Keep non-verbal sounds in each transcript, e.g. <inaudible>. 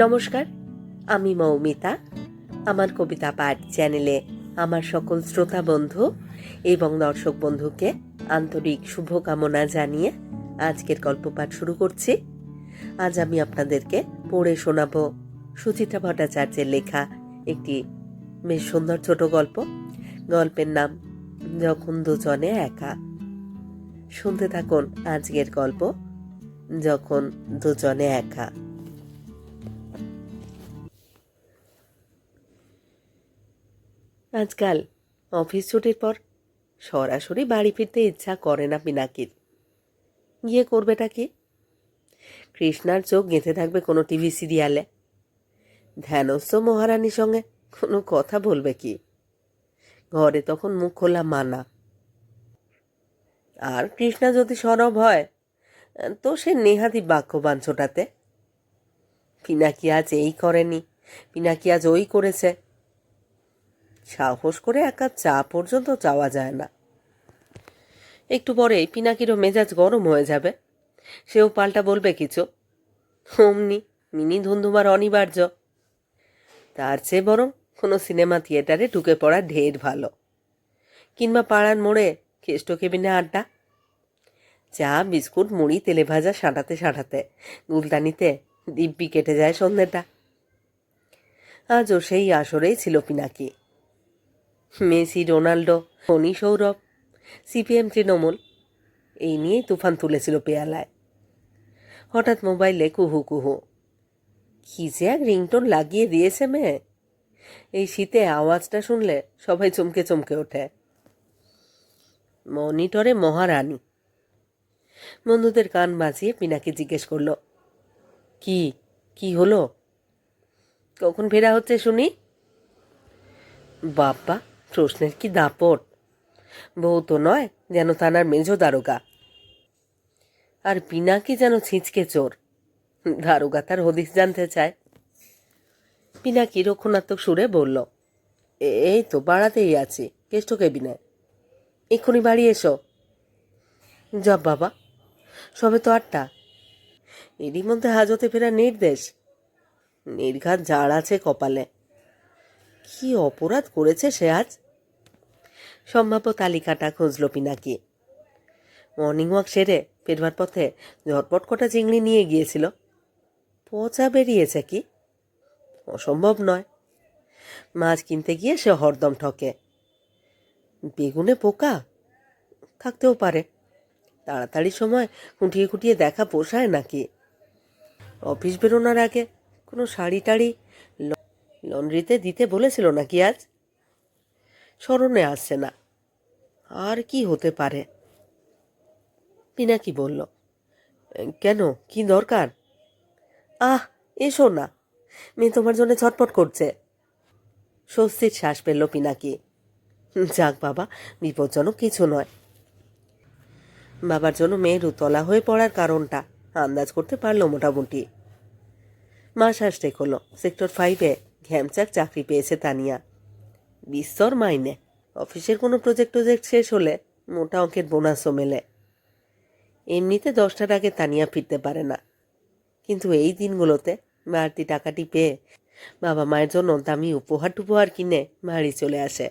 নমস্কার, আমি মৌমিতা। আমার কবিতা পাঠ চ্যানেলে আমার সকল শ্রোতা বন্ধু এবং দর্শক বন্ধুকে আন্তরিক শুভকামনা জানিয়ে আজকের গল্প পাঠ শুরু করছি। আজ আমি আপনাদেরকে পড়ে শোনাব সুচিত্রা ভট্টাচার্যের লেখা একটি বেশ সুন্দর ছোট গল্প। গল্পের নাম যখন দুজনে একা। শুনতে থাকুন আজকের গল্প যখন দুজনে একা। আজকাল অফিস ছুটির পর সরাসরি বাড়ি ফিরতে ইচ্ছা করে না পিনাকির। গিয়ে করবেটা কি? কৃষ্ণার চোখ গেঁথে থাকবে কোনো টিভি সিরিয়ালে। ধ্যানস্থ মহারানীর সঙ্গে কোনো কথা বলবে কি? ঘরে তখন মুখ খোলা মানা। আর কৃষ্ণা যদি সরব হয়, তো সে নেহাতি বাক্যবান ছোটাতে। পিনাকি আজ এই করেনি, পিনাকি আজ ওই করেছে। সাহস করে একা চা পর্যন্ত চাওয়া যায় না। একটু পরেই পিনাকিরও মেজাজ গরম হয়ে যাবে। সেও পাল্টা বলবে কিছু। অমনি মিনি ধুন্ধুমার অনিবার্য। তার চেয়ে বরং কোনো সিনেমা থিয়েটারে ঢুকে পড়া ঢের ভালো। কিংবা পাড়ার মোড়ে কেষ্ট কেবিনে আড্ডা। চা, বিস্কুট, মুড়ি, তেলে ভাজা, সাঁটাতে সাঁটাতে, গুলতানিতে দিব্যি কেটে যায় সন্ধ্যেটা। আজও সেই আসরেই ছিল Pinaki. Messi Ronaldo Dhoni, Sourav, CPM, Trinamool, এই নিয়েই তুফান তুলেছিল পেয়ালায়। হঠাৎ মোবাইলে কুহু কুহু। কি যে এক রিংটোন লাগিয়ে দিয়েছে মেয়ে। এই শীতে আওয়াজটা শুনলে সবাই চমকে চমকে ওঠে। মনিটরে মহারানী। বন্ধুদের কান বাজিয়ে পিনাকে জিজ্ঞেস করল, কি কি হলো? কখন ফেরা হচ্ছে শুনি? বাপ্পা প্রশ্নের কি দাপট? বউ তো নয়, যেন থানার মেজো দারোগা। আর পিনাকি যেন ছিঁচকে চোর। দারোগা তার হদিস জানতে চায়। পিনাকি রক্ষণাত্মক সুরে বলল এই তো বাড়াতেই আছি, কেষ্ট কেবিনে। এক্ষুনি বাড়ি এসো। যাব বাবা, সবে তো আটটা। এরই মধ্যে হাজতে ফেরার নির্দেশ। নির্ঘাত জাড় আছে কপালে। কি অপরাধ করেছে সে আজ? সম্ভাব্য তালিকাটা খুঁজল পিনাকি। মর্নিং ওয়াক সেরে ফেরবার পথে ঝটপট কটা চিংড়ি নিয়ে গিয়েছিল। পচা বেরিয়েছে কি? অসম্ভব নয়। মাছ কিনতে গিয়ে সে হরদম ঠকে। বেগুনে পোকা? থাকতেও পারে। তাড়াতাড়ি সময় খুঁটিয়ে খুঁটিয়ে দেখা পোষায় নাকি? অফিস বেরোনোর আগে কোনো শাড়ি টাড়ি লন্ড্রিতে দিতে বলেছিল নাকি আজ? স্মরণে আসছে না। আর কি হতে পারে? পিনাকি বলল, কেন? কি দরকার? আহ, এসো না। মেয়ে তোমার জন্য ছটপট করছে। স্বস্তির শ্বাস পেল পিনাকি। যাক বাবা, বিপজ্জনক কিছু নয়। বাবার জন্য মেয়ের উতলা হয়ে পড়ার কারণটা আন্দাজ করতে পারল মোটামুটি। মাস হাসটেক হলো, সেক্টর ফাইভে ঘ্যামচাক চাকরি পেয়েছে তানিয়া। বিস্তর মাইনে। অফিসের কোনো প্রজেক্ট টজেক্ট শেষ হলে মোটা অঙ্কের বোনাসও মেলে। এমনিতে দশটার আগে তানিয়া ফিরতে পারে না। কিন্তু এই দিনগুলোতে বাড়তি টাকাটি পেয়ে বাবা মায়ের জন্য দামি উপহার টুপহার কিনে বাড়ি চলে আসে।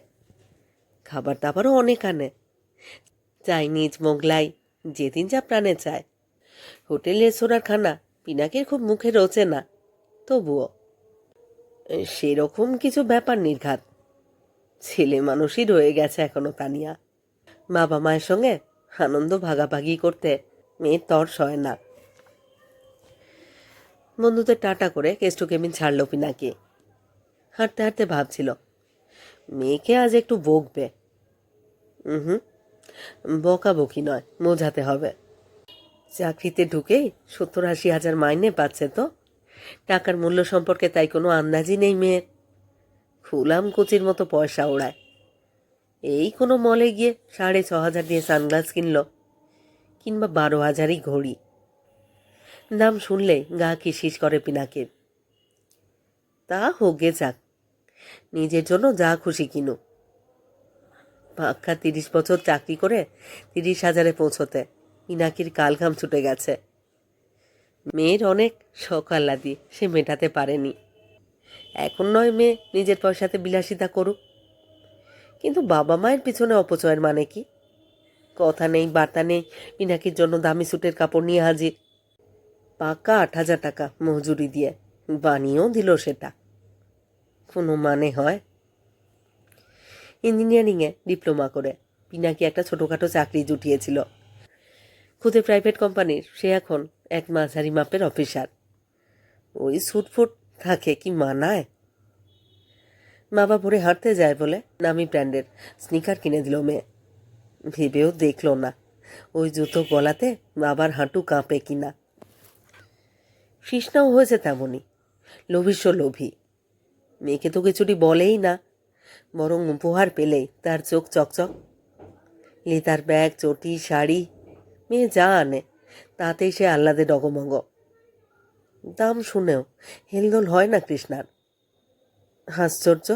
খাবার দাবারও অনেক আনে। চাইনিজ মোগলাই যেদিন যা প্রাণে চায়। হোটেল রেস্তোরাঁর খানা পিনাকের খুব মুখে রোচে না। তবুও সেরকম কিছু ব্যাপার নির্ঘাত। ছেলে মানুষই রয়ে গেছে এখনও তানিয়া। বাবা মায়ের সঙ্গে আনন্দ ভাগাভাগি করতে মেয়ের তর সয় না। বন্ধুদের টাটা করে কেষ্ট কেবিন ছাড়ল পিনাকি। হাঁটতে হাঁটতে ভাবছিল, মেয়েকে আজ একটু বকবে। হুম, বকাবকি নয়, বোঝাতে হবে। চাকরিতে ঢুকেই সত্তর আশি হাজার মাইনে পাচ্ছে তো? টাকার মূল্য সম্পর্কে তাই কোনো আন্দাজই নেই মেয়ের। খুলাম কুচির মতো পয়সা ওড়ায়। এই কোনো মলে গিয়ে সাড়ে ছ হাজার দিয়ে সানগ্লাস কিনলো, কিংবা বারো হাজারই ঘড়ি। দাম শুনলে গা কিসিস করে পিনাকের তা হোক গে যাক, নিজের জন্য যা খুশি কিনু। পাক্কা তিরিশ বছর চাকরি করে তিরিশ হাজারে পৌঁছতে, পিনাকির কালঘাম ছুটে গেছে। মেয়ের অনেক আহ্লাদি সে মেটাতে পারেনি। এখন নয় মেয়ে নিজের পয়সাতে বিলাসিতা করুক। কিন্তু বাবা মায়ের পিছনে অপচয়ের মানে কি? কথা নেই, বার্তা নেই, পিনাকির জন্য দামি স্যুটের কাপড় নিয়ে হাজির। পাকা আট হাজার টাকা মজুরি দিয়ে বানিয়েও দিল সেটা। কোনো মানে হয়? ইঞ্জিনিয়ারিংয়ে ডিপ্লোমা করে পিনাকি একটা ছোটোখাটো চাকরি জুটিয়েছিল। খুদে প্রাইভেট কোম্পানির, সে এখন এক মাঝারি মাপের অফিসার। ওই সুটফুট থাকে কি মানায়? বাবা ভোরে হাঁটতে যায় বলে নামি ব্র্যান্ডের স্নিকার কিনে দিল মেয়ে। ভেবেও দেখল না, ওই জুতো গলাতে বাবার হাঁটু কাঁপে কিনা কৃষ্ণাও হয়েছে তেমনই লোভীস্ব লোভী। মেয়েকে তো কিছুটি বলেই না, বরং উপহার পেলেই তার চোখ চকচক। লেতার ব্যাগ, চটি, শাড়ি, মেয়ে যা আনে তাতেই সে আহ্লাদে ডগমগ। দাম শুনেও, হেলদোল হয় না কৃষ্ণার। আশ্চর্য।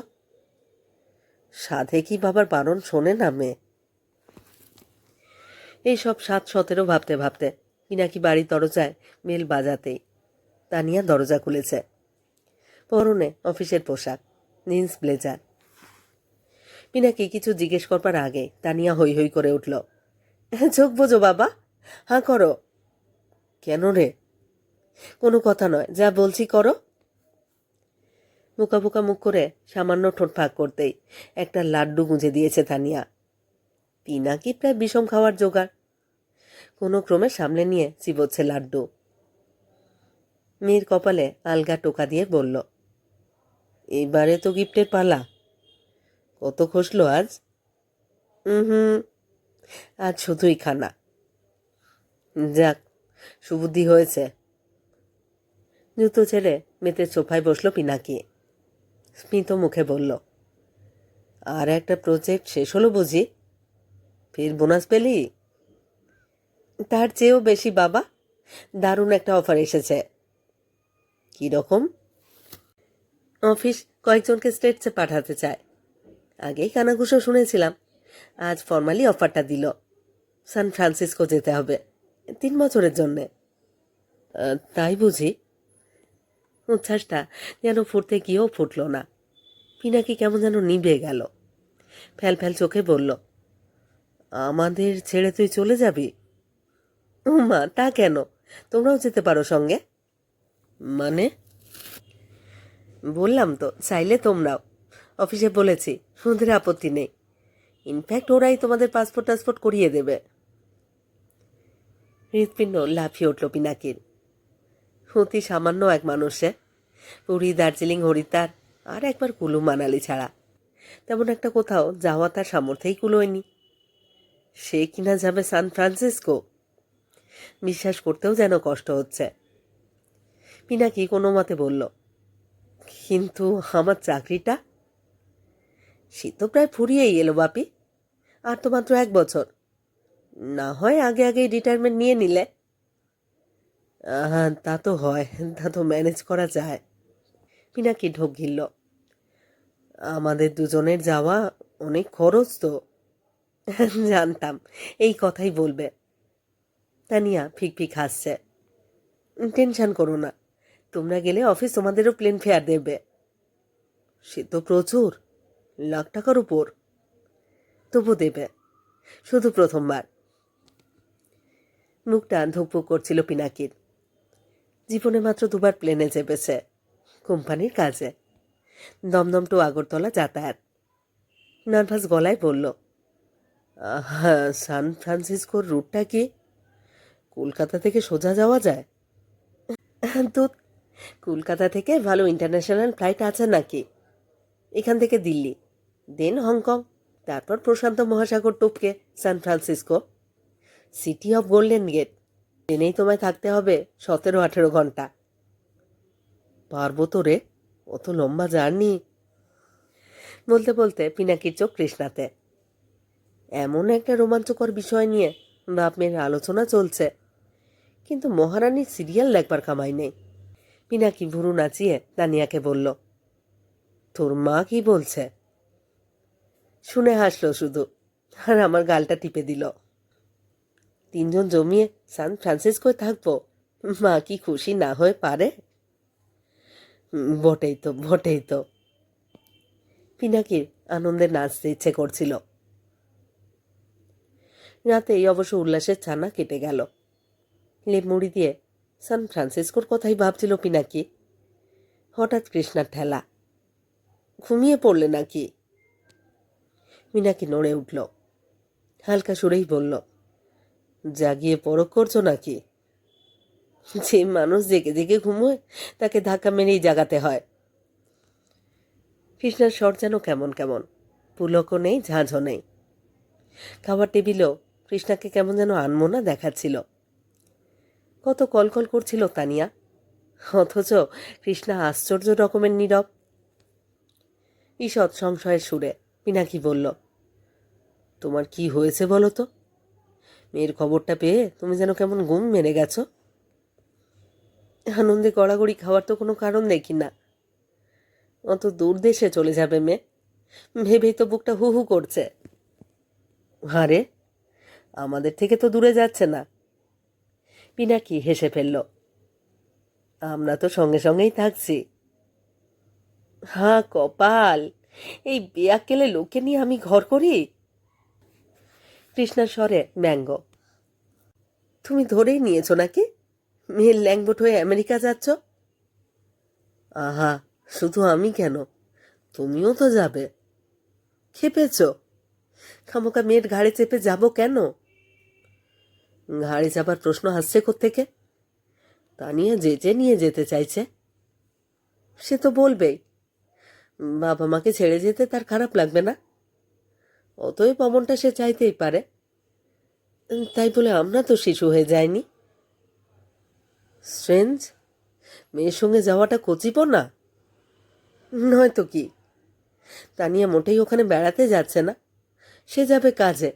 সাধে কি বাবার বারণ শোনে না মেয়ে? এইসব সাত সতেরো ভাবতে ভাবতে পিনাকি বাড়ির দরজায় মেল বাজাতেই তানিয়া দরজা খুলেছে। পরনে অফিসের পোশাক, জিন্স ব্লেজার। পিনাকি কিছু জিজ্ঞেস করবার আগে তানিয়া হই হই করে উঠল, চোখ বোঝো বাবা, হাঁ করো। কেন রে? কোনো কথা নয়, যা বলছি করো। বোকা বোকা মুখ করে সামান্য ঠোঁট ফাঁক করতেই একটা লাড্ডু গুঁজে দিয়েছে তানিয়া। পিনাকি প্রায় বিষম খাওয়ার জোগাড়? কোনো ক্রমে সামলে নিয়ে চিবোচ্ছে লাড্ডু। মেয়ের কপালে আলগা টোকা দিয়ে বলল এইবারে তো গিফটের পালা। কত খসলো আজ? হুম, আজ শুধুই খানা। যাক সুবুদ্ধি হয়েছে। জুতো ছেড়ে মেতে সোফায় বসল পিনাকি। স্মিত মুখে বলল, আর একটা প্রজেক্ট শেষ হলো বুঝি? ফের বোনাস পেলি? তার চেয়েও বেশি, বাবা। দারুণ একটা অফার এসেছে। কীরকম অফিস কয়েকজনকে স্টেটসে পাঠাতে চায়। আগেই কানাঘুষো শুনেছিলাম। আজ ফর্মালি অফারটা দিল। সান ফ্রান্সিসকো যেতে হবে। তিন বছরের জন্যে। তাই বুঝি? উচ্ছ্বাসটা যেন ফুটতে গিয়েও ফুটল না। পিনাকি কেমন যেন নিভে গেল। ফ্যাল ফ্যাল চোখে বলল, আমাদের ছেড়ে তুই চলে যাবি? মা তা কেন? তোমরাও যেতে পারো সঙ্গে? মানে? বললাম তো, চাইলে তোমরাও। অফিসে বলেছি সুন্দর আপত্তি নেই। ইনফ্যাক্ট ওরাই তোমাদের পাসপোর্ট টাসপোর্ট করিয়ে দেবে। হৃৎপিণ্ড লাফিয়ে উঠল পিনাকির। অতি সামান্য এক মানুষে, পুরী, দার্জিলিং, হরিদ্বার, আর একবার কুলু মানালি ছাড়া। তেমন একটা কোথাও যাওয়া তার সামর্থ্যেই কুলোয়নি সে কিনা যাবে সান ফ্রান্সিসকো? বিশ্বাস করতেও যেন কষ্ট হচ্ছে। পিনাকি কোনো মতে বলল, কিন্তু আমার চাকরিটা? সে তো প্রায় ফুরিয়েই এলো বাপি, আর তো মাত্র এক বছর। না হয় আগে আগেই রিটায়ারমেন্ট নিয়ে নিলে। তা তো হয়, তা তো ম্যানেজ করা যায়। পিনাকি ঢোক গিলল আমাদের দুজনের যাওয়া অনেক খরচ তো। জানতাম, এই কথাই বলবে। তানিয়া ফিক ফিক হাসছে। টেনশন করো না, তোমরা গেলে অফিস তোমাদেরও প্লেন ফেয়ার দেবে। সে তো প্রচুর, লাখ টাকার উপর। তবু দেবে, শুধু প্রথমবার। মুখটা ধুকপুক করছিল পিনাকির। জীবনে মাত্র দুবার প্লেনে চেপেছে কোম্পানির কাজে। দমদম টু আগরতলা যাতায়াত। নার্ভাস গলায় বলল সান ফ্রান্সিসকোর রুটটা কি? কলকাতা থেকে সোজা যাওয়া যায়? তো কলকাতা থেকে ভালো ইন্টারন্যাশনাল ফ্লাইট আছে নাকি? এখান থেকে দিল্লি, দেন হংকং, তারপর প্রশান্ত মহাসাগর টপকে San Francisco. City of golden gate ট্রেনেই তোমায় থাকতে হবে সতেরো আঠেরো ঘণ্টা। পারব তো রে অত লম্বা জার্নি? বলতে বলতে পিনাকির চোখ কৃষ্ণাতে। এমন একটা রোমাঞ্চকর বিষয় নিয়ে বাপ মেয়ের আলোচনা চলছে। কিন্তু মহারানীর সিরিয়াল দেখবার কামাই নেই। পিনাকি ভুরু নাচিয়ে দানিয়াকে বলল, তোর মা কি বলছে? শুনে হাসলো শুধু, আর আমার গালটা টিপে দিল। তিনজন জমিয়ে সান ফ্রান্সিসকোয় থাকব। মা কি খুশি না হয়ে পারে? বটেই তো বটেই তো। পিনাকির আনন্দে নাচতে ইচ্ছে করছিল। রাতে এই অবশ্য উল্লাসের ছানা কেটে গেল। লেপ মুড়ি দিয়ে সান ফ্রান্সিসকোর কথাই ভাবছিল পিনাকি। হঠাৎ কৃষ্ণার ঠেলা। ঘুমিয়ে পড়লে নাকি? মিনাকি নড়ে উঠল। হালকা সুরেই বলল জাগিয়ে পরক করছ নাকি? যে মানুষ জেগে জেগে ঘুমোয়, তাকে ধাক্কা মেরেই জাগাতে হয়। কৃষ্ণার স্বর যেন কেমন কেমন, পুলকও নেই, ঝাঁঝও নেই। খাবার টেবিলেও কৃষ্ণাকে কেমন যেন আনমোনা দেখাচ্ছিল। কত কলকল করছিল তানিয়া, অথচ কৃষ্ণা আশ্চর্য রকমের নীরব। ঈষৎ সংশয়ের সুরে পিনাকি বলল, তোমার কি হয়েছে বলো তো? মেয়ের খবরটা পেয়ে তুমি যেন কেমন ঘুম মেরে গেছো। আনন্দে গড়াগড়ি খাওয়ার তো কোনো কারণ দেখি না অত দূর দেশে চলে যাবে মেয়ে। ভেবেই তো বুকটা হু হু করছে। আরে, আমাদের থেকে তো দূরে যাচ্ছে না। পিনাকি হেসে ফেলল। আমরা তো সঙ্গে সঙ্গেই থাকছি। হ্যাঁ কপাল। এই বেয়াক্কেলে লোকে নিয়ে আমি ঘর করি? কৃষ্ণার স্বরে ব্যঙ্গ তুমি ধরেই নিয়েছো নাকি? মেয়ের ল্যাংবোট হয়ে আমেরিকা যাচ্ছ? আহা, শুধু আমি কেন? তুমিও তো যাবে। খেপেছ? খামোকা মেয়ের ঘাড়ে চেপে যাব কেন? ঘাড়ে চাপার প্রশ্ন আসছে থেকে তা নিয়ে যেচে নিয়ে যেতে চাইছে। সে তো বলবেই। বাবা মাকে ছেড়ে যেতে তার খারাপ লাগবে না? অতএব অমনটা সে চাইতেই পারে। তাই বলে আমরা তো শিশু হয়ে যাইনি। স্ট্রেঞ্জ, মেয়ের সঙ্গে যাওয়াটা কচিব না? নয়তো কি? তানিয়া মোটেই ওখানে বেড়াতে যাচ্ছে না। সে যাবে কাজে।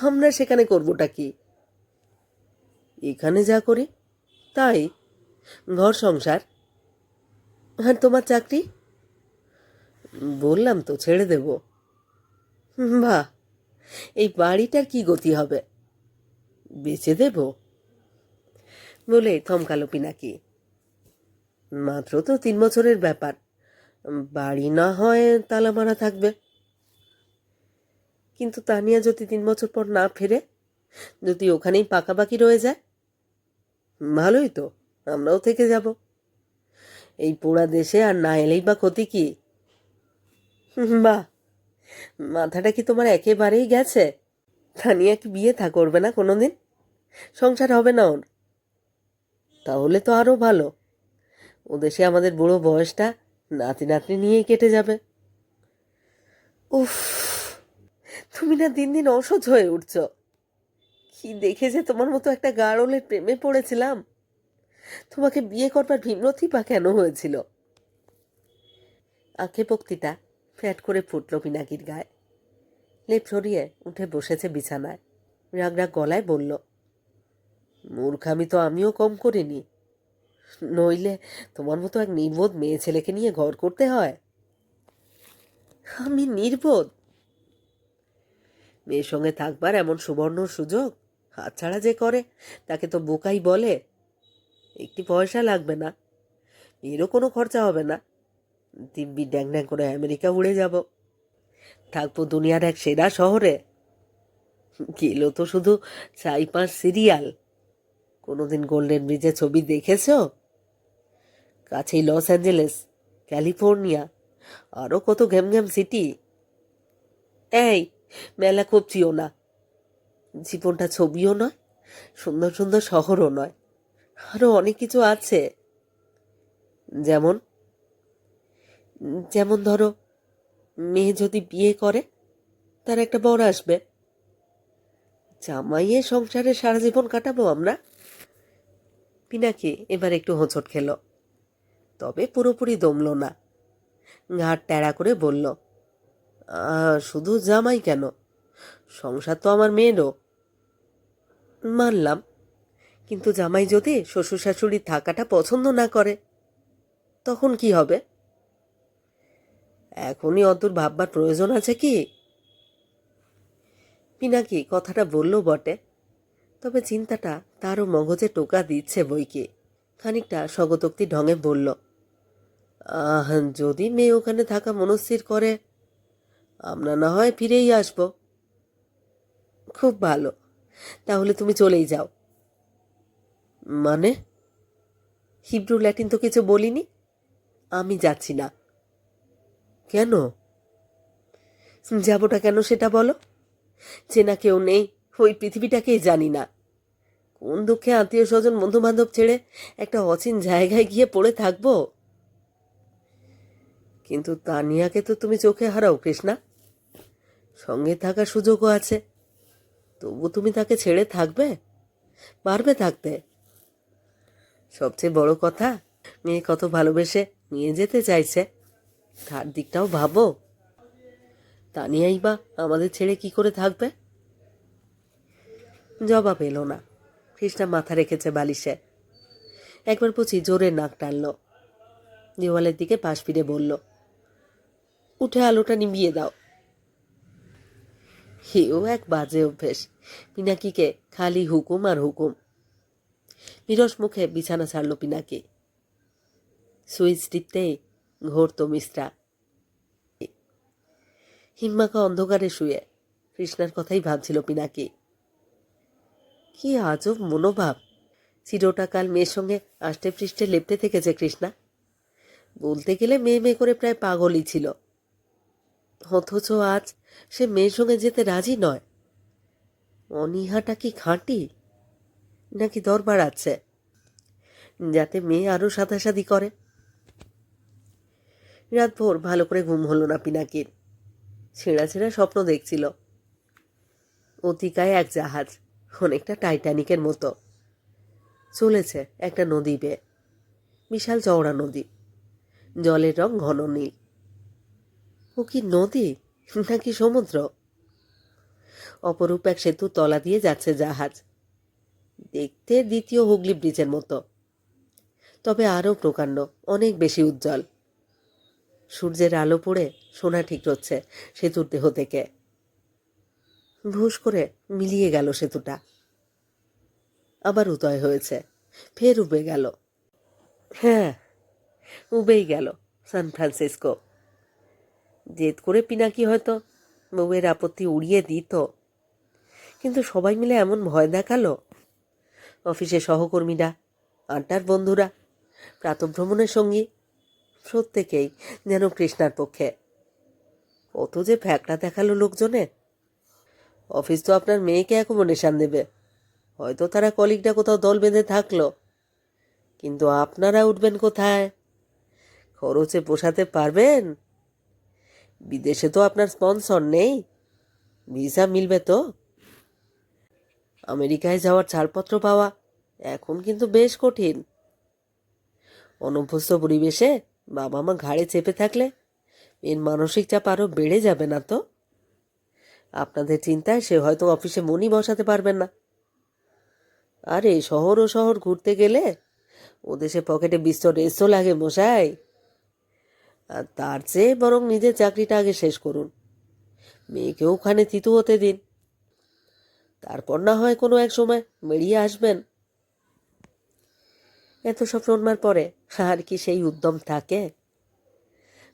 আমরা সেখানে করবোটা কি? এখানে যা করি, তাই। ঘর সংসার। আর তোমার চাকরি? বললাম তো, ছেড়ে দেব। বাহ, এই বাড়িটার কি গতি হবে? বেচে দেব? বলে থমকালো পিনাকি। মাত্র তো তিন বছরের ব্যাপার। বাড়ি না হয় তালা মারা থাকবে। কিন্তু তানিয়া যদি তিন বছর পর না ফেরে, যদি ওখানেই পাকাপাকি রয়ে যায়, ভালোই তো, আমরাও থেকে যাব। এই পোড়া দেশে আর না এলেই বা ক্ষতি কি? বাহ মাথাটা কি তোমার একেবারেই গেছে? তানিয়া কি বিয়ে থা করবে না কোনো দিন সংসার হবে না ওর। তাহলে তো আরও ভালো। ও দেশে আমাদের বুড়ো বয়সটা নাতি নাতনি নিয়েই কেটে যাবে। উফ, তুমি না দিন দিন অসহ্য হয়ে উঠছ। কি দেখে যে তোমার মতো একটা গাড়লের প্রেমে পড়েছিলাম। তোমাকে বিয়ে করবার ভীমরথই বা কেন হয়েছিল? আঁখে পক্তিটা ফ্যাট করে ফুটল পিনাকির গায়ে। লেপ সরিয়ে উঠে বসেছে বিছানায়। রাগ রাগ গলায় বলল, মূর্খামি তো আমিও কম করিনি। নইলে তোমার মতো এক নির্বোধ মেয়ে ছেলেকে নিয়ে ঘর করতে হয়? আমি নির্বোধ? মেয়ের সঙ্গে থাকবার এমন সুবর্ণ সুযোগ হাতছাড়া যে করে, তাকে তো বোকাই বলে। একটি পয়সা লাগবে না। এরও কোনো খরচা হবে না। দিব্যি ড্যাং ড্যাং করে আমেরিকা উড়ে যাব। থাকব দুনিয়ার এক সেরা শহরে। গেল তো শুধু চাই পাঁচ সিরিয়াল। কোনোদিন গোল্ডেন ব্রিজে ছবি দেখেছ? কাছেই লস অ্যাঞ্জেলেস, ক্যালিফোর্নিয়া আরও কত ঘ্যাম ঘ্যাম সিটি। এই, মেলা কপচিও না। জীবনটা ছবিও নয়, সুন্দর সুন্দর শহরও নয় আরও অনেক কিছু আছে। যেমন যেমন ধরো, মেয়ে যদি বিয়ে করে, তার একটা বর আসবে। জামাইয়ে সংসারে সারা জীবন কাটাবো আমরা? পিনাকি, এবার একটু হোঁচট খেল। তবে পুরোপুরি দমল না। ঘাট ট্যাড়া করে বলল শুধু জামাই কেন? সংসার তো আমার মেয়েরও। মানলাম। কিন্তু জামাই যদি শ্বশুর শাশুড়ি থাকাটা পছন্দ না করে, তখন কি হবে? এখনই অদূর ভাববার প্রয়োজন আছে কি? পিনাকি কথাটা বলল বটে, তবে চিন্তাটা তারও মগজে টোকা দিচ্ছে বইকে। খানিকটা স্বগতোক্তি ঢঙে বলল, আহ, যদি মেয়ে ওখানে থাকা মনস্থির করে, আমরা না হয় ফিরেই আসব। খুব ভালো, তাহলে তুমি চলেই যাও। মানে? হিব্রু ল্যাটিন তো কিছু বলিনি, আমি যাচ্ছি না। কেন? যাবোটা কেন সেটা বলো? চেনা কেউ নেই, ওই পৃথিবীটাকেই জানি না। কোন দুঃখে আত্মীয় স্বজন বন্ধু বান্ধব ছেড়ে একটা অচিন জায়গায় গিয়ে পড়ে থাকব? কিন্তু তানিয়াকে তো তুমি চোখে হারাও, কৃষ্ণা। সঙ্গে থাকার সুযোগও আছে। তবু তুমি তাকে ছেড়ে থাকবে? পারবে থাকতে? সবচেয়ে বড় কথা, মেয়ে কত ভালোবেসে নিয়ে যেতে চাইছে। তার দিকটাও ভাবো। তানিয়াই বা আমাদের ছেড়ে কি করে থাকবে? জবাব এলো না। কৃষ্ণা মাথা রেখেছে বালিশে। একবার পুচি জোরে নাক টানল। দেওয়ালের দিকে পাশ ফিরে বলল, উঠে আলোটা নিভিয়ে দাও। হেও এক বাজে অভ্যেস। পিনাকিকে খালি হুকুম আর হুকুম। নিরস মুখে বিছানা ছাড়ল পিনাকি। সুইচ টিপতেই ঘোরত মিশ্রা। হিম্মাকা অন্ধকারে শুয়ে কৃষ্ণার কথাই ভাবছিল পিনাকি। কি আজব মনোভাব। চিরটা কাল মেয়ের সঙ্গে আষ্টে পৃষ্ঠে লেপটে থেকেছে কৃষ্ণা। বলতে গেলে মেয়ে মেয়ে করে প্রায় পাগলই ছিল। অথচ আজ সে মেয়ের সঙ্গে যেতে রাজি নয়। অনীহাটা কি খাঁটি, নাকি দরবার আছে? যাতে মেয়ে আরও সাদাসাদি করে। রাত ভোর ভালো করে ঘুম হলো না পিনাকির। ছেঁড়া ছেঁড়া স্বপ্ন দেখছিল। অতিকায় এক জাহাজ, অনেকটা টাইটানিকের মতো। চলেছে একটা নদী বেয়ে, বিশাল চওড়া নদী। জলের রং ঘন নীল। ও কি নদী নাকি সমুদ্র? অপরূপ এক সেতু তলা দিয়ে যাচ্ছে জাহাজ। দেখতে দ্বিতীয় হুগলি ব্রিজের মতো। তবে আরও প্রকাণ্ড, অনেক বেশি উজ্জ্বল। সূর্যের আলো পড়ে সোনা ঠিক হচ্ছে সেতুর দেহ থেকে। ভুস করে মিলিয়ে গেল সেতুটা। আবার উদয় হয়েছে। ফের উবে গেল। হ্যাঁ উবেই গেল সান ফ্রান্সিসকো। জেদ করে পিনাকি হয়তো বউয়ের আপত্তি উড়িয়ে দিত। কিন্তু সবাই মিলে এমন ভয় দেখাল। অফিসে সহকর্মীরা, আড্ডার বন্ধুরা, প্রাতভ্রমণের সঙ্গী প্রত্যেকেই যেন কৃষ্ণার পক্ষে। কত যে ফ্যাকড়া দেখাল লোকজনে। অফিস তো আপনার মেয়েকে অ্যাকোমোডেশন দেবে। হয়তো তারা কলিগটা কোথাও দল বেঁধে থাকল। কিন্তু আপনারা উঠবেন কোথায়? খরচে পোষাতে পারবেন? বিদেশে তো আপনার স্পন্সর নেই। ভিসা মিলবে তো? আমেরিকায় যাওয়ার ছাড়পত্র পাওয়া এখন কিন্তু বেশ কঠিন। অনভ্যস্ত পরিবেশে বাবা মা ঘাড়ে চেপে থাকলে এর মানসিক চাপ আরও বেড়ে যাবে না তো? আপনাদের চিন্তায় সে হয়তো অফিসে মনি বসাতে পারবেন না। আরে শহর ও শহর ঘুরতে গেলে ও দেশে পকেটে বিস্তর রেসও লাগে মশাই। আর তার চেয়ে বরং নিজের চাকরিটা আগে শেষ করুন। মেয়েকেও ওখানে তিতু হতে দিন। তারপর না হয় কোনো এক সময় বেরিয়ে আসবেন। এত সব শোনবার পরে আর কি সেই উদ্যম থাকে?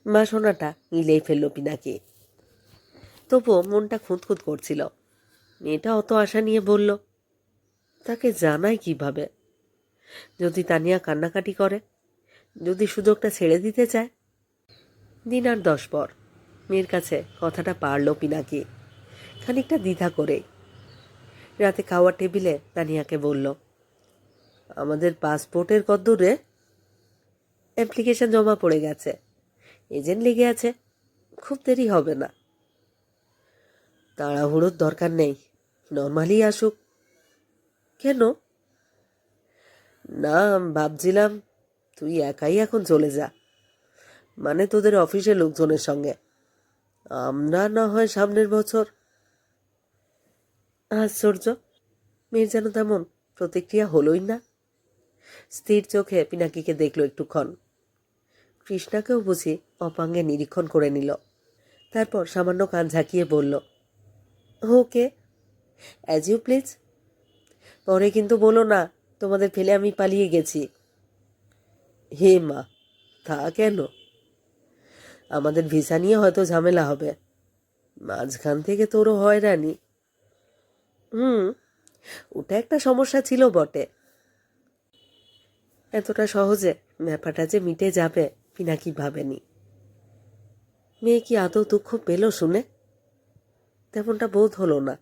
বাসনাটা ইলেই ফেলল পিনাকি। তবুও মনটা খুঁতখুত করছিল। মেয়েটা অত আশা নিয়ে বলল, তাকে জানাই কীভাবে? যদি তানিয়া কান্নাকাটি করে, যদি সুযোগটা ছেড়ে দিতে চায়? দিন আর দশ পর মেয়ের কাছে কথাটা পারল পিনাকি। খানিকটা দ্বিধা করে রাতে খাওয়ার টেবিলে তানিয়াকে বলল আমাদের পাসপোর্টের কদ্দূরে অ্যাপ্লিকেশন জমা পড়ে গেছে। এজেন্ট লেগে আছে। খুব দেরি হবে না। তাড়াহুড়োর দরকার নেই। নর্মালি আসুক। কেন? না, ভাবছিলাম তুই একাই এখন চলে যা। মানে তোদের অফিসের লোকজনের সঙ্গে। আমরা না হয় সামনের বছর। আশ্চর্য। মেয়ের যেন তেমন প্রতিক্রিয়া হলোই না। স্থির চোখে পিনাকিকে দেখল একটুক্ষণ। কৃষ্ণাকেও বুঝি অপাঙ্গে নিরীক্ষণ করে নিল। তারপর সামান্য কান ঝাঁকিয়ে বলল, ওকে অ্যাজ ইউ প্লিজ পরে কিন্তু বলো না, তোমাদের ফেলে আমি পালিয়ে গেছি। হে মা, তা কেন? আমাদের ভিসা নিয়ে হয়তো ঝামেলা হবে। মাঝখান থেকে তোরও হয়রানি। হুম, ওটা একটা সমস্যা ছিল বটে। এতটা সহজে ব্যাপারটা যে মিটে যাবে পিনাকি ভাবেনি মেয়ে কি আদৌ দুঃখ পেল শুনে? তেমনটা বোধ হলো না।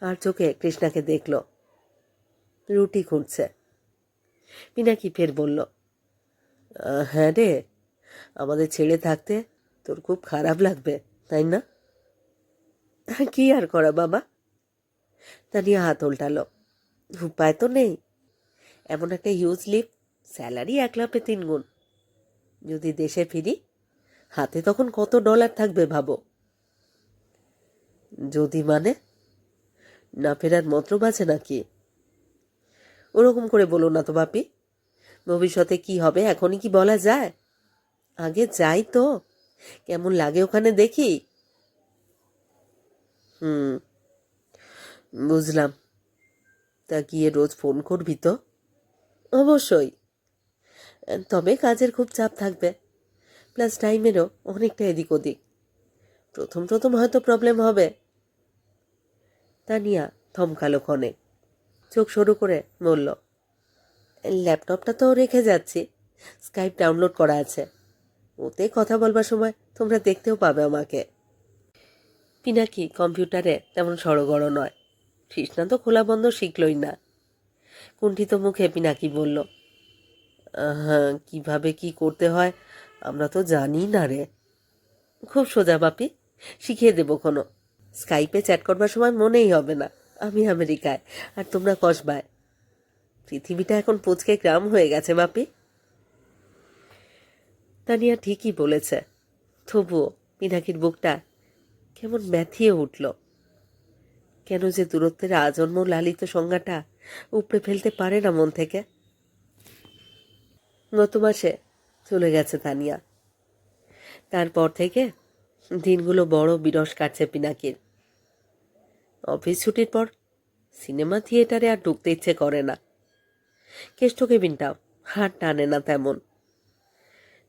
আর চোখে কৃষ্ণাকে দেখল। রুটি খুঁড়ছে। পিনাকি ফের বলল হ্যাঁ রে, আমাদের ছেড়ে থাকতে তোর খুব খারাপ লাগবে, তাই না? কি আর করা বাবা? তা নিয়ে হাত উল্টালো। উপায় তো নেই এমন একটা হিউজ লিভ স্যালারি এক লাফে তিন গুণ। যদি দেশে ফিরি, হাতে তখন কত ডলার থাকবে ভাবো। যদি মানে না ফেরার মতলব আছে নাকি? ওরকম করে বলো না তো বাপি। ভবিষ্যতে কি হবে, এখনই কি বলা যায়? আগে যাই তো। কেমন লাগে ওখানে দেখি? হুম, বুঝলাম। তা গিয়ে রোজ ফোন করবি তো। অবশ্যই। তবে কাজের খুব চাপ থাকবে। প্লাস টাইমেরও অনেকটা এদিক ওদিক। প্রথম প্রথম হয়তো প্রবলেম হবে। তানিয়া থমকালো ক্ষণে। চোখ সরু করে বলল, ল্যাপটপটা তো রেখে যাচ্ছি। স্কাইপ ডাউনলোড করা আছে। ওতে কথা বলবার সময় তোমরা দেখতেও পাবে আমাকে। পিনাকি কম্পিউটারে তেমন সড়গড় নয়। কৃষ্ণা তো খোলা বন্ধ শিখলই না। কুণ্ঠিত মুখে পিনাকি বলল হ্যাঁ কীভাবে কি করতে হয়? আমরা তো জানি না রে। খুব সোজা বাপি, শিখিয়ে দেবো কোনো। স্কাইপে চ্যাট করবার সময় মনেই হবে না। আমি আমেরিকায়, আর তোমরা কসবায়। পৃথিবীটা এখন পুচকে গ্রাম হয়ে গেছে বাপি। তানিয়া ঠিকই বলেছে। তবুও পিনাকির বুকটা কেমন ব্যথিয়ে উঠল। কেন যে দূরত্বের আজন্ম লালিত সংজ্ঞাটা উপড়ে ফেলতে পারে না মন থেকে। গত মাসে চলে গেছে তানিয়া। তারপর থেকে দিনগুলো বড় বিরস কাটছে পিনাকির। অফিস ছুটির পর সিনেমা থিয়েটারে আর ঢুকতে ইচ্ছে করে না। কেষ্ট কেবিনটাও হাত টানে না তেমন।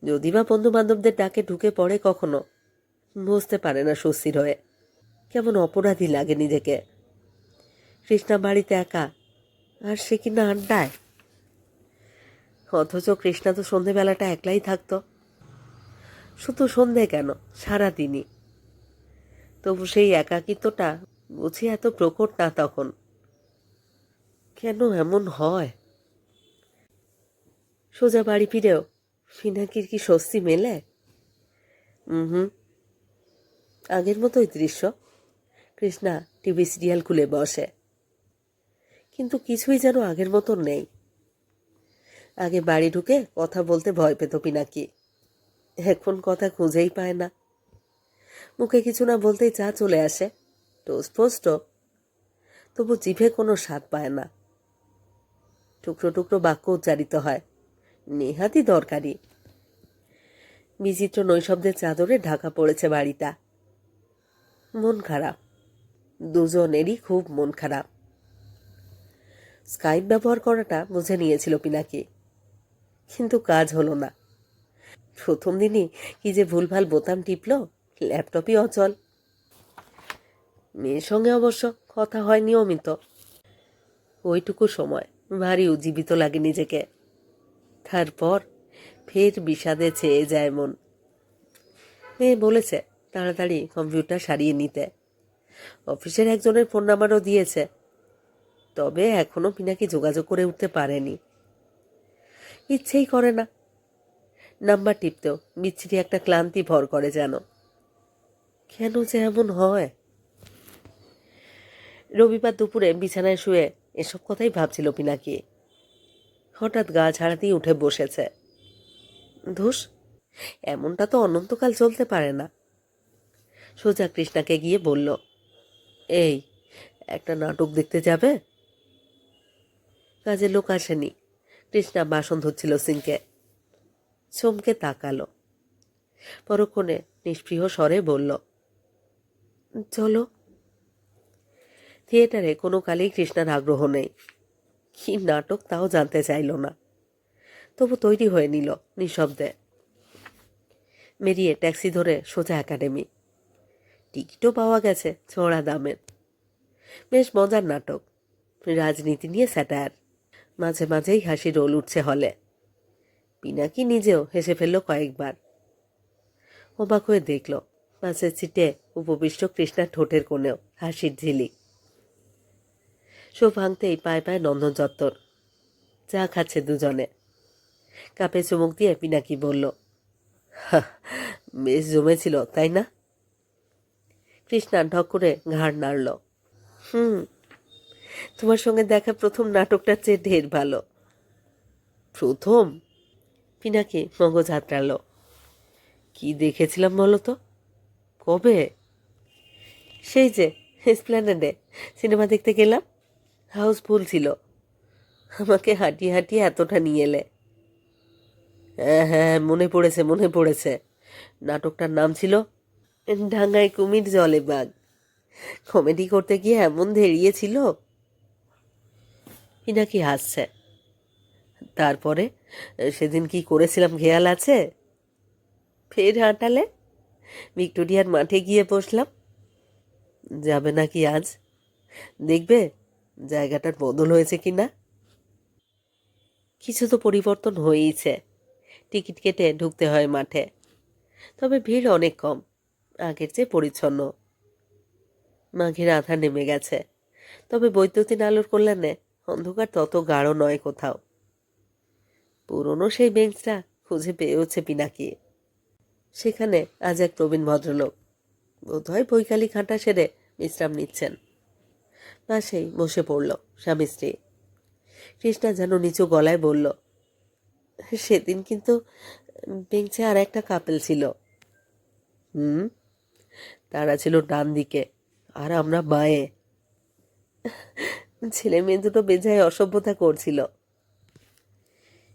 যদি বা বন্ধু বান্ধবদের ডাকে ঢুকে পড়ে কখনো, বুঝতে পারে না স্বস্তির হয়ে। কেমন অপরাধী লাগে নিজেকে। কৃষ্ণা বাড়িতে একা আর সে কিনা আড্ডায়? অথচ কৃষ্ণা তো সন্ধেবেলাটা একলাই থাকতো। শুধু সন্ধে কেন? সারাদিনই। তবু সেই একাকিত্বটা বুঝি এত প্রকট না তখন। কেন এমন হয়? সোজা বাড়ি ফিরেও ফিনাকির কি স্বস্তি মেলে? হুম। আগের মতোই দৃশ্য। কৃষ্ণা টিভি সিরিয়াল খুলে বসে। কিন্তু কিছুই যেন আগের মতো নেই। আগে বাড়ি ঢুকে কথা বলতে ভয় পেত পিনাকি। এখন কথা খুঁজেই পায় না। মুখে কিছু না বলতেই চা চলে আসে। Toast post. তবু জিভে কোনো স্বাদ পায় না। টুকরো টুকরো বাক্য উচ্চারিত হয়। নেহাতি দরকারি। বিচিত্র নৈশব্দের চাদরে ঢাকা পড়েছে বাড়িটা। মন খারাপ। দুজনেরই খুব মন খারাপ। স্কাইপ ব্যবহার করাটা বুঝে নিয়েছিল পিনাকি। কিন্তু কাজ হলো না। প্রথম দিনই কি যে ভুলভাল বোতাম টিপল, ল্যাপটপই অচল। মেয়ের সঙ্গে অবশ্য কথা হয় নিয়মিত। ওইটুকু সময় ভারী উজ্জীবিত লাগে নিজেকে। তারপর ফের বিষাদে চেয়ে যায় মন। মেয়ে বলেছে তাড়াতাড়ি কম্পিউটার সারিয়ে নিতে। অফিসের একজনের ফোন নাম্বারও দিয়েছে। তবে এখনও পিনাকি যোগাযোগ করে উঠতে পারেনি। ইচ্ছেই করে না। নাম্বার টিপতেও বিচ্ছিরি একটা ক্লান্তি ভর করে যেন। কেন যে এমন হয়? রবিবার দুপুরে বিছানায় শুয়ে এসব কথাই ভাবছিল পিনাকি। হঠাৎ গা ছাড়াতেই উঠে বসেছে। ধুস, এমনটা তো অনন্তকাল চলতে পারে না। সোজা কৃষ্ণাকে গিয়ে বলল, এই, একটা নাটক দেখতে যাবে? কাজে লোক আসেনি। কৃষ্ণা বাসন ধুচ্ছিল সিংকে। চমকে তাকালো। পরক্ষণে নিষ্পৃহ স্বরে বলল, চলো। থিয়েটারে কোনো কালেই কৃষ্ণার আগ্রহ নেই। কি নাটক তাও জানতে চাইল না। তবু তৈরি হয়ে নিল নিঃশব্দে। মেরিয়ে ট্যাক্সি ধরে সোজা একাডেমি। টিকিটও পাওয়া গেছে চড়া দামের। বেশ মজার নাটক। রাজনীতি নিয়ে স্যাটায়ার। মাঝে মাঝেই হাসি রোল উঠছে হলে। পিনাকি নিজেও হেসে ফেলল কয়েকবার। অবাক হয়ে দেখল বাসের সিটে উপবিষ্ট কৃষ্ণার ঠোঁটের কোণেও হাসির ঝিলিক শো ভাঙতেই পায়ে পায়ে নন্দন চত্বর। চা খাচ্ছে দুজনে। কাপে চুমুক দিয়ে পিনাকি বলল "হা, বেশ জমেছিল তাই না? কৃষ্ণা ঢক করে ঘাড় নাড়ল হুম তোমার সঙ্গে দেখা প্রথম নাটকটার চেয়ে ঢের ভালো। প্রথম? পিনাকি মগজ হাতড়ালো। কি দেখেছিলাম বলো তো কবে? সেই যে এসপ্ল্যানেডে সিনেমা দেখতে গেলাম। হাউসফুল ছিল। আমাকে হাঁটিয়ে হাঁটিয়ে এতটা নিয়ে এলে। হ্যাঁ হ্যাঁ মনে পড়েছে মনে পড়েছে। নাটকটার নাম ছিল ডাঙ্গায় কুমির জলে বাঘ। কমেডি করতে গিয়ে এমন ধেড়িয়েছিল পিনাকি হাসছে। তারপরে, সেদিন কি করেছিলাম খেয়াল আছে? ফের হাঁটালে? ভিক্টোরিয়ার মাঠে গিয়ে বসলাম। যাবে নাকি আজ? দেখবে, জায়গাটার বদল হয়েছে কি না কিছু তো পরিবর্তন হয়েইছে। টিকিট কেটে ঢুকতে হয় মাঠে। তবে ভিড় অনেক কম, আগের চেয়ে পরিচ্ছন্ন। মাঘের আধা নেমে গেছে। তবে বৈদ্যুতিন আলোর কল্যাণে অন্ধকার তত গাঢ় নয় কোথাও। পুরনো সেই বেঞ্চটা খুঁজে পেয়েছে পিনাকি। সেখানে আজ এক প্রবীণ ভদ্রলোক। বোধহয় বৈকালিক হাঁটা সেরে বিশ্রাম নিচ্ছেন। পাশেই বসে পড়ল স্বামী স্ত্রী। কৃষ্ণা যেন নিচু গলায় বলল, সেদিন কিন্তু বেঞ্চে আর একটা কাপেল ছিল। হুম? তারা ছিল ডান দিকে আর আমরা বাঁয়ে। ছেলে মেয়ে দুটো বেজায় অসভ্যতা করছিল।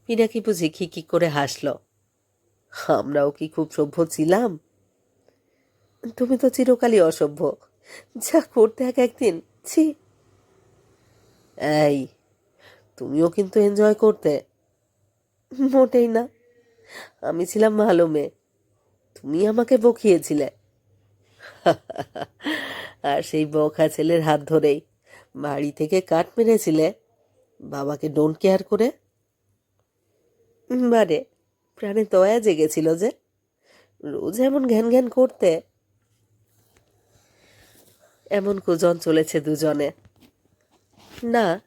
পিনাকি বুঝি খিকি করে হাসল। আমরাও কি খুব সভ্য ছিলাম? তুমি তো চিরকালই অসভ্য। যা করতে এক একদিন, ছি। এই, তুমিও কিন্তু এনজয় করতে? মোটেই না। আমি ছিলাম ভালো মেয়ে। তুমি আমাকে বকিয়েছিলে। <laughs> আর সেই বকা ছেলের হাত ধরেই বাড়ি থেকে কাঠ মেরেছিলে? বাবাকে ডোন্ট কেয়ার করে? বারে, প্রাণে দয়া জেগেছিল যে। রোজ এমন ঘ্যান ঘ্যান করতে। এমন কুজন চলেছে দুজনে। না,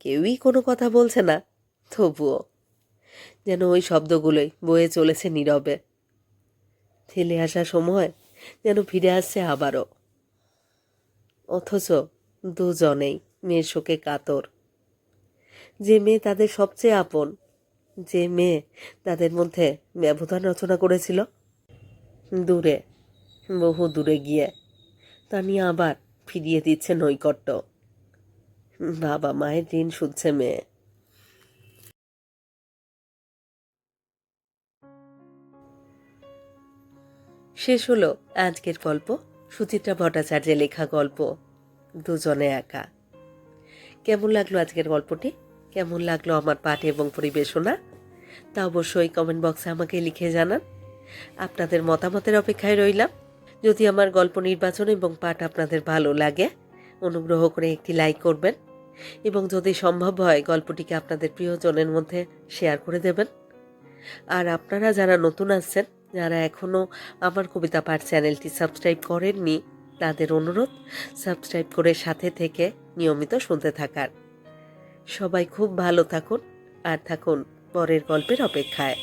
কেউই কোনো কথা বলছে না, তবুও। যেন ওই শব্দগুলোই বয়ে চলেছে নীরবে। ঠেলে আসা সময় যেন ফিরে আসছে আবারও। অথচ দুজনেই মেয়ের শোকে কাতর। যে মেয়ে তাদের সবচেয়ে আপন, যে মেয়ে তাদের মধ্যে ব্যবধান রচনা করেছিল। দূরে, বহু দূরে গিয়ে তা নিয়ে আবার ফিরিয়ে দিচ্ছে নৈকট্য। বাবা মায়ের ঋণ শুধছে মেয়ে। শেষ হলো আজকের গল্প। সুচিত্রা ভট্টাচার্যের লেখা গল্প। দুজনে একা। কেমন লাগল আজকের গল্পটি? কেমন লাগল আমার পাঠ এবং পরিবেশনা? তা অবশ্যই কমেন্ট বক্সে আমাকে লিখে জানান। আপনাদের মতামতের অপেক্ষায় রইলাম। যদি আমার গল্প নির্বাচন এবং পাঠ আপনাদের ভালো লাগে, অনুগ্রহ করে একটি লাইক করবেন এবং যদি সম্ভব হয় গল্পটিকে আপনাদের প্রিয়জনের মধ্যে শেয়ার করে দেবেন। আর আপনারা যারা নতুন আসছেন, যারা এখনও আমার কবিতা পাঠ চ্যানেলটি সাবস্ক্রাইব করেননি তাদের অনুরোধ, সাবস্ক্রাইব করে সাথে থেকে নিয়মিত শুনতে থাকার। সবাই খুব ভালো থাকুন, আর থাকুন পরের গল্পের অপেক্ষায়।